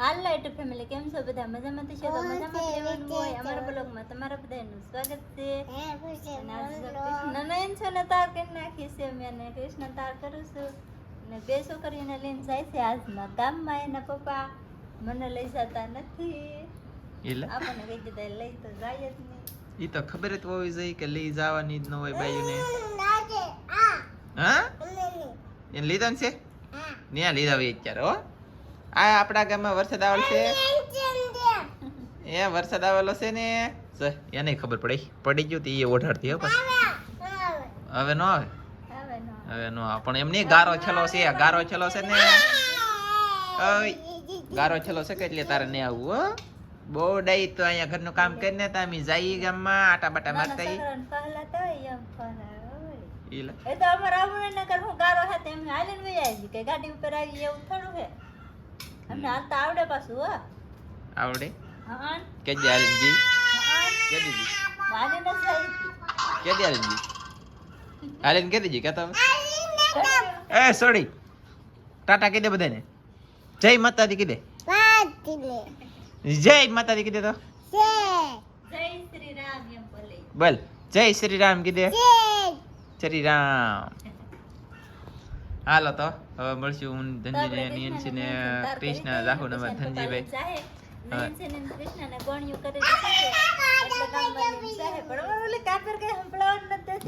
હાલ light family કેમ છો બધા? મજામાં તો છો? તો મજામાં રહેવાનું હોય અમારા બ્લોગમાં તમારા બધાનું સ્વાગત છે. અને આજ તો કૃષ્ણ નયન છે ને તાર કરી નાખી છે. મેં ને કૃષ્ણ તાર કરું છું. ને બે છોકરીઓને લઈને જાય છે આજના ગામમાં. એના પપ્પા મને લઈ જતા નથી. એટલે? આપણને કઈ કીધા લઈ તો જાય જ નહીં. ઈ તો ખબર જ હોવી જોઈએ કે લઈ જવાની જ ન હોય બાયુને. હા? એને લીધા ને છે? ત્યાં લીધા હોય અત્યારે હો. આ આપણા ગામમાં વરસાદ આવેલ છે. એ વરસાદ આવેલો છે ને. એને ખબર પડી પડી ગયું તી એ ઓઢાડતી હો હવે નો આવે? હવે નો આવે. પણ એમની ગારો છેલો છે ગારો છેલો છે ને. ગારો છેલો છે કે એટલે તારે નહીં આવવું હો. બહુ ડાઈ તો અહીંયા ઘરનું કામ કરીને તો અમે જઈએ ગામમાં આટા બાટા મારતા. એ તો અમારા આવું હું ગારો હતા એમ હાલીને વહી આવી કે ગાડી ઉપર આવી એવું થોડું છે અમને હાલતા આવડે પાછું હો. આવડે? હા કે જાલજી કે દીજી વાલે જ સાઈ કે જાલજી હાલજી કે દીજી કે તમે એ સોડી ટાટા કીધે બધાને. જય માતાજી કીધે જય માતાજી કીધે તો. જય શ્રી રામ એમ બોલે. બોલ. જય શ્રી રામ કીધે શ્રી રામ હાલો તો. હવે મળશું હું ધનજીને નિયંશી ને કૃષ્ણ રાહુલ ને ધનજીભાઈ.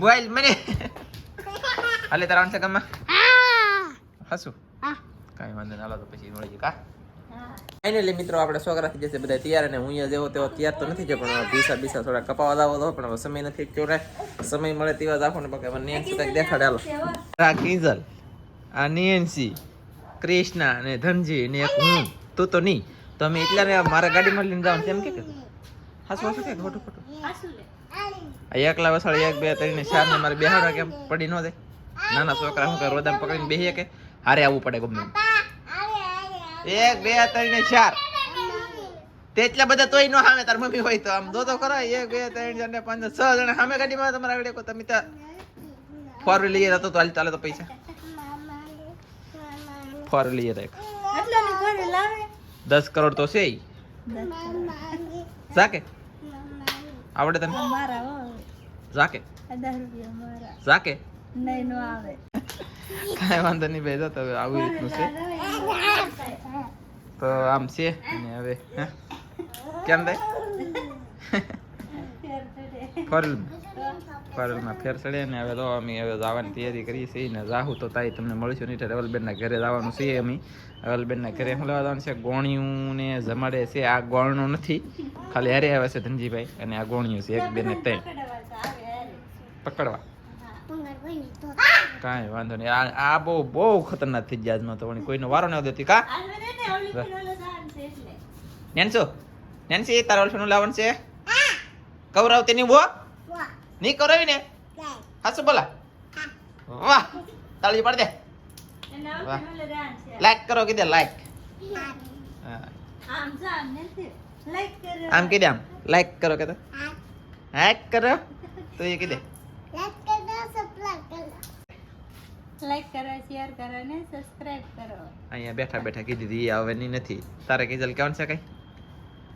બોલ મને. હાલે તારા આનસે ગામમાં હસું? કાંઈ વાંધો નહીં હાલો તો પછી મળી કા? હા. ફાઇનલી મિત્રો આપણે છોકરા થઈ જશે બધા તૈયાર અને હું અહીંયા જેવો તેવો તૈયાર તો નથી જો પણ ભીસા બીસા થોડા કપાવા દાવો તો પણ સમય નથી ચોરે સમય મળે તેવા જ આખો ને પગે મને દેખાડે હાલો. કિંજલ. આ નેન્સી, ક્રિષ્ના અને ધનજી ને એક હું. તું તો નહીં. તો અમે એટલા ને મારા ગાડીમાં લઈને જાઉં તેમ કે હાસું હાસું, કે ખોટું ખોટું. એકલા વસાડી એક, બે, ત્રણ ને ચાર ને મારે બેહાડવા કેમ પડી ન જાય? નાના છોકરા શું કરે રોદામ પકડીને બેહીએ કે હારે આવવું પડે ગમે એક, બે, ત્રણ ને ચાર. તેટલા બધા તોય નો સામે તાર મમ્મી હોય તો આમ દો તો ખરો એક, બે, ત્રણ ને પાંચ છ જણા સામે ગાડીમાં તમારા આગળ તમે ત્યાં ફોર વ્હીલ લઈએ તો ચાલે તો પૈસા. ફોર લઈએ લાવે. દસ કરોડ તો છે. જાકે આવડે તને. જાકે. જાકે. કાંઈ વાંધો નહીં ભેજો તો આવું રીતનું છે તો આમ છે અને હવે હે? કેમ થાય ફરલ ફરલમાં ફેર ચડે ને હવે તો અમે હવે જવાની તૈયારી કરીએ છીએ ને જાહું તો તાઈ તમને મળીશું, નહીં રવલબેનના ઘરે જવાનું છે અમે. રવલબેનના ઘરે શું લેવા જવાનું છે? ગોણિયું ને જમાડે છે. આ ગોણનું નથી. ખાલી હારે આવે છે ધનજીભાઈ અને આ ગોણિયું છે, એક બે ને ત્રણ. પકડવા. કાંઈ વાંધો નહીં. આ બહુ બહુ ખતરનાક થઈ ગયા આજમાં તો કોઈનો વારો ન દેતી કા? નેન્સો? નેન્સી, તારા ઓલફેનું લાવવાનું છે? કવરાવતી તેની બો નહીં કરાવી ને હાસુ બોલા. વાહ તાળી પાડ દે. લાઈક કરો કીધે લાઈક આમ કીધે આમ. લાઈક કરો કે તો લાઈક કરો. તો એ કીધે. લાઈક કરો શેર કરો. ને સબસ્ક્રાઇબ કરો. અહીંયા બેઠા બેઠા કીધી હતી એ હવે ની નથી. તારે કીધેલ કેવાનું છે કઈ?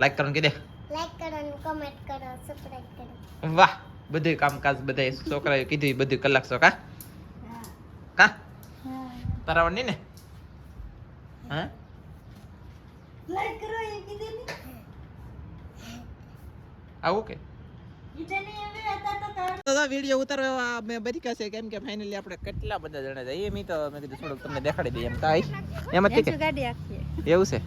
લાઈક કીધે. લાઈક કરો ને કમેન્ટ કરો સબસ્ક્રાઇબ કરો. વાહ. બધું કામકાજ બધા છોકરાએ કીધું બધું કલાક છો કા કા તારા ને? હા? લાઈક કરો એ કીધું ને. આવું કે? ઈટે નહીં હવે હતા તો તાર તો વીડિયો ઉતારવા મેં બરી છે કેમ કે ફાઇનલી આપણે કેટલા બધા જણા જઈએ મેં તો મેં કીધું થોડુંક તમને દેખાડી દઈએ એમ. તાઈ એમ જ કે? ગાડી આખી એવું છે?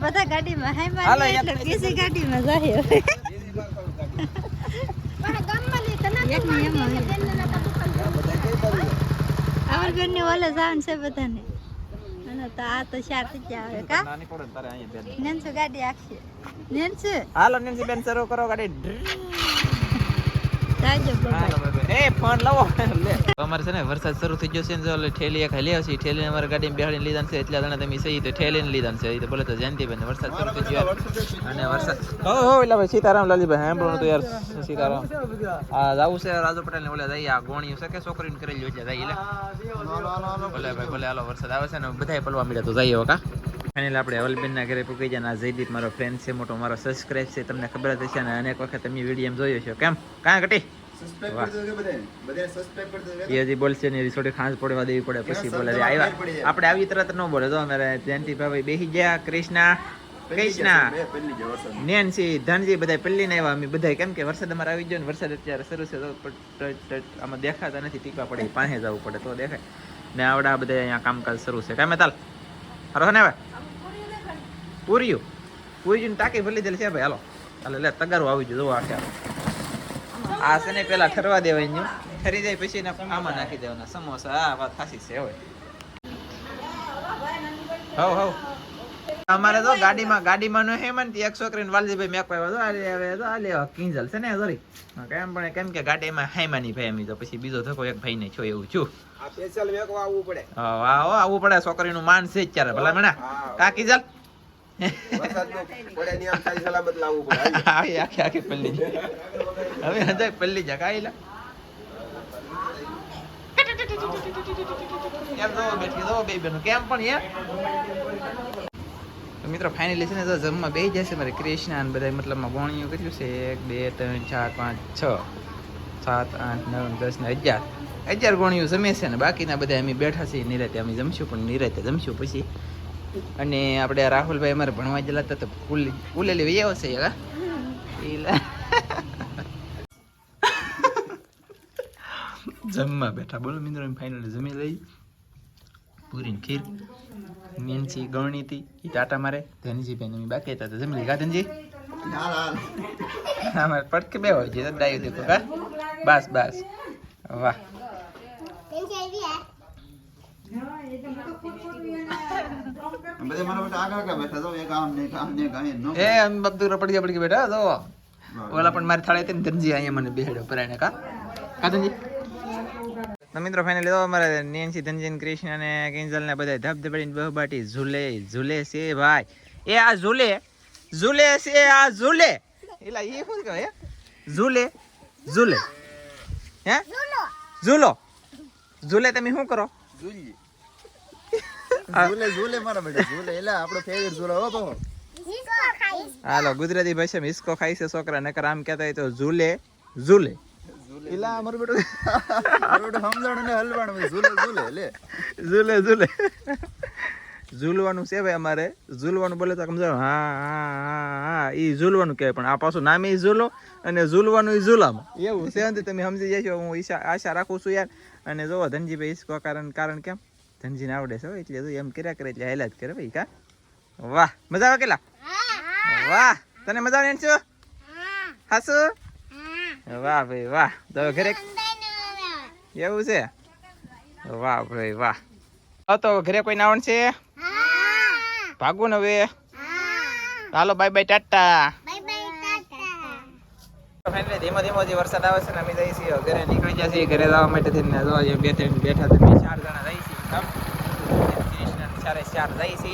બધા ગાડીમાં હાય મારી એટલે ગાડીમાં જાય પણ ગામમાં લઈ તને એક ની એમ તો દુકાન ઓલે જવાનું છે બધાને. અને તો આ તો ચાર થઈ ગયા હવે કા? નાની પડે ને તારે અહીંયા બેન. નેન્સુ ગાડી આખી. નેન્સુ? હાલો નેન્સી બેન શરૂ કરો ગાડી જાજો બાબા એ ફોન લાવો લે અમારે છે ને વરસાદ શરૂ થઈ ગયો છે ને જો ઠેલી એક લે આવશે. ઠેલી અમારે ગાડીમાં બેહાડીને લીધા છે એટલે જણા તમે સહી તો ઠેલીને લીધા છે. એ તો બોલે તો વરસાદ શરૂ થઈ ગયો. અને વરસાદ હો હો એટલે ભાઈ સીતારામ લાલીભાઈ સાંભળવાનું તો યાર સીતારામ. આ જાવું છે રાજુ પટેલ ને ઓલે આ ગોણિયું છે કે છોકરીને કરેલી એટલે જઈએ લે. ભલે ભાઈ ભલે હાલો વરસાદ આવે છે ને બધાય પલવા મળ્યા તો જઈએ કા. ફાઇનલ આપણે અવલબેનના ઘરે પૂકી જાય આ જયદીપ મારો ફ્રેન્ડ છે મોટો મારો સબસ્ક્રાઇબ છે તમને ખબર જ હશે અને અનેક વખત તમે વીડિયો જોયો છો. કેમ? કાં ઘટી સબસ્ક્રાઇબ વાહ. કરી દેજો કે બધાને બધાને સબસ્ક્રાઇબ કરી દેજો એ હજી બોલશે ને ખાંસ પડવા દેવી પડે પછી બોલે આવ્યા. બહાર પડી જાય. આપણે આવી તરત ન બોલે. તો અમારે જયંતિભાઈ બેસી ગયા કૃષ્ણા નેનસી ધનજી બધા પહેલી ને આવ્યા. અમે બધા કેમ કે વરસાદ અમારે આવી ગયો ને વરસાદ અત્યારે શરૂ છે તો આમાં દેખાતા નથી ટીપા પડે પાસે જવું પડે તો દેખાય. ને આવડા બધા અહીંયા કામકાજ શરૂ છે. કેમ તાલ હારો ને હવે? પૂર્યું પૂર્યું ટાંકી ભરી દીધેલી છે ભાઈ હાલો. હાલો લે તગારું આવી ગયું જોવો આખે. આ છે ને પેલા ઠરવા દેવાય ઠરી જાય પછી એને આમાં નાખી દેવાના. સમોસા આ વાત ખાસી છે હવે હવ હવ. અમારે તો ગાડીમાં ગાડીમાં નો હેમંત એક છોકરીને વાલજીભાઈ મેક પાવ્યો તો આલે હવે તો આલે કિંજલ છે ને સોરી કેમ પણ કેમ કે ગાડીમાં હાઈમાની ભાઈ અમી તો પછી બીજો ધકો એક ભાઈ ને છો એવું છું. આ સ્પેશિયલ વેકવા આવવું પડે. આવો આવવું પડે. છોકરીનું માન છે જ ત્યારે ભલા મણા હા. કા કિંજલ? આખી પલ્લી. હવે હજાય પલ્લી મિત્રો ફાઇનલી છે ને જમવા બે જશે મારે કૃષ્ણ અને બધા મતલબમાં ગોણીઓ કર્યું છે. એક, બે, ત્રણ, ચાર, પાંચ, છ, સાત, આઠ, નવ, દસ ને અગિયાર. અગિયાર ગોણીઓ જમે છે ને, બાકીના બધા અમે બેઠા છીએ. નિરાતે અમે જમશું, પણ નિરાતે જમશું પછી. અને આપણે રાહુલભાઈ અમારે ભણવા ગયેલા હતા તો ફૂલ ફૂલેલી વહી આવશે ઈલા. જમવા બેઠા. બોલો મિત્રો ફાઇનલી જમી લઈ. પૂરી ખીર મેનસી ગવણી હતી એ ટાટા મારે. ધનજી બેન અમે બાકી હતા તો જમી લઈ ગાધનજી. અમારે પટકે બે હોય છે ડાયું દીધું કા બસ બસ. વાહ. બધે મારા બેટા આગળ આગળ બેઠા છો એક આમ ને આમ ને કાંઈ નો એ અમે બબદુર રપડી ગયા પડી બેટા જો. ઓલા પણ મારી થાળે હતી ને ધનજી અહીંયા મને બેહેડ્યો પરાણે કા. કા ધનજી? મિત્રો ફાઇનલી તો અમારે નેન્સી ધનજી ને કૃષ્ણ અને કિંજલ ને બધા ધબધબડીને બહબાટી. ઝૂલે ઝૂલે છે ભાઈ. એ આ ઝૂલે ઝૂલે છે આ ઝૂલે. એલા એ શું કહે ઝૂલે ઝૂલે. હે? ઝૂલો. ઝૂલે. તમે શું કરો? ઝૂલી. ઝૂલે ઝૂલે મારા બેટા ઝૂલે. એટલે આપણો ફેવરેટ ઝૂલો હો તો. હાલો ગુજરાતી ભાષામાં હિસકો ખાય છે છોકરા નકર આમ કહેતા હોય તો ઝૂલે ઝૂલે. એલા મારું બેટો બેટો સમજણ ને હલવાણ ભાઈ ઝૂલે ઝૂલે લે. ઝૂલે ઝૂલે. ઝૂલવાનું છે ભાઈ અમારે. ઝૂલવાનું બોલે તો સમજાવ હા હા હા હા એ ઝૂલવાનું કહેવાય. પણ આ પાછું નામે ઝૂલો અને ઝૂલવાનું એ ઝૂલામાં. એવું છે? તમે સમજી જશો હું ઈશા આશા રાખું છું યાર. અને જોવો ધનજીભાઈ ઈસકો કારણ કારણ કેમ? ધનજીને આવડે છે એટલે તું એમ કર્યા કરે, એટલે હેલા જ કરે ભાઈ, કા? વાહ, મજા આવે કેટલા? વાહ, તને મજા આવે છો? હાસુ? વાહ ભાઈ, વાહ. તો ઘરે એવું છે? વાહ ભાઈ, વાહ. તો ઘરે કોઈ નાવણ છે? ભાગવું ને હવે. હાલો બાય બાય ટાટા. ધીમો ધીમો જે વરસાદ આવે છે ને, અમે જઈએ છીએ ઘરે, નીકળી જશે ઘરે જવા માટે થઈને. બે ત્રણ બેઠા ચાર જણા જઈએ ચારે ચાર જાય છે.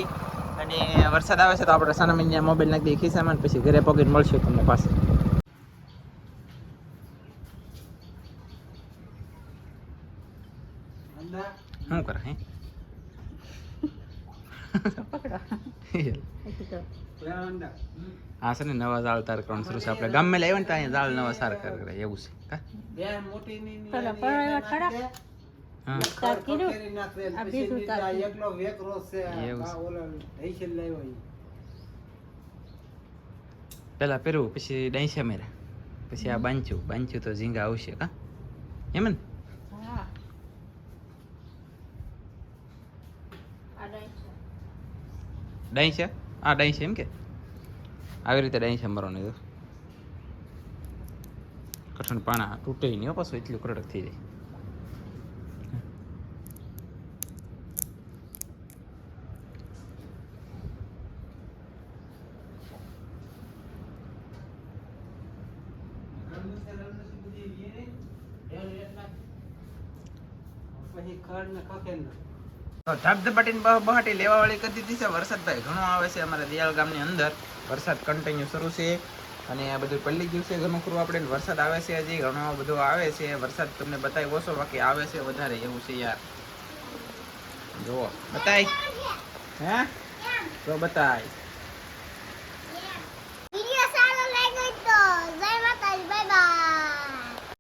અને વરસાદ આવે છે તો આપણે સાના મહિના મોબાઈલ નાખી દઈએ, ખિસ્સામાં પછી ઘરે પોકેટ મળશે તમને પાસે. શું કરે, હે? હા છે ને, નવા ઝાડ તાર કરવાનું શરૂ છે. આપણે ગામમાં લાવ્યા ને ત્યાં જાળ નવા સાર કરે, એવું છે. તાર કીધું? આ બીજું તાર એવું પેલા પહેરવું પછી ડાઈસા મેરા. પછી આ બાંચું બાંચું તો ઝીંગા આવશે કા એમ ને? હા. આ ડાઈસ છે. ડાઈસા આ ડાઈસા એમ કે? આવી રીતે ડાઈસા મરવાનું તો. કઠણ પાણા તૂટે નહીં હો પાછું એટલું કડક થઈ જાય. તો ધબધબાટીને બહાટી લેવા વાળી કરી દીધી છે. વરસાદ ભાઈ ઘણો આવે છે અમારા દિયાળ ગામની અંદર. વરસાદ કન્ટિન્યુ શરૂ છે. અને આ બધું પલ્લી છે ઘણું ખરું આપણે. વરસાદ આવે છે હજી, ઘણો બધો આવે છે. વરસાદ તમને બતાવી ઓછો, બાકી આવે છે વધારે એવું છે યાર. જુઓ, બતાય. હે? તો બતાય.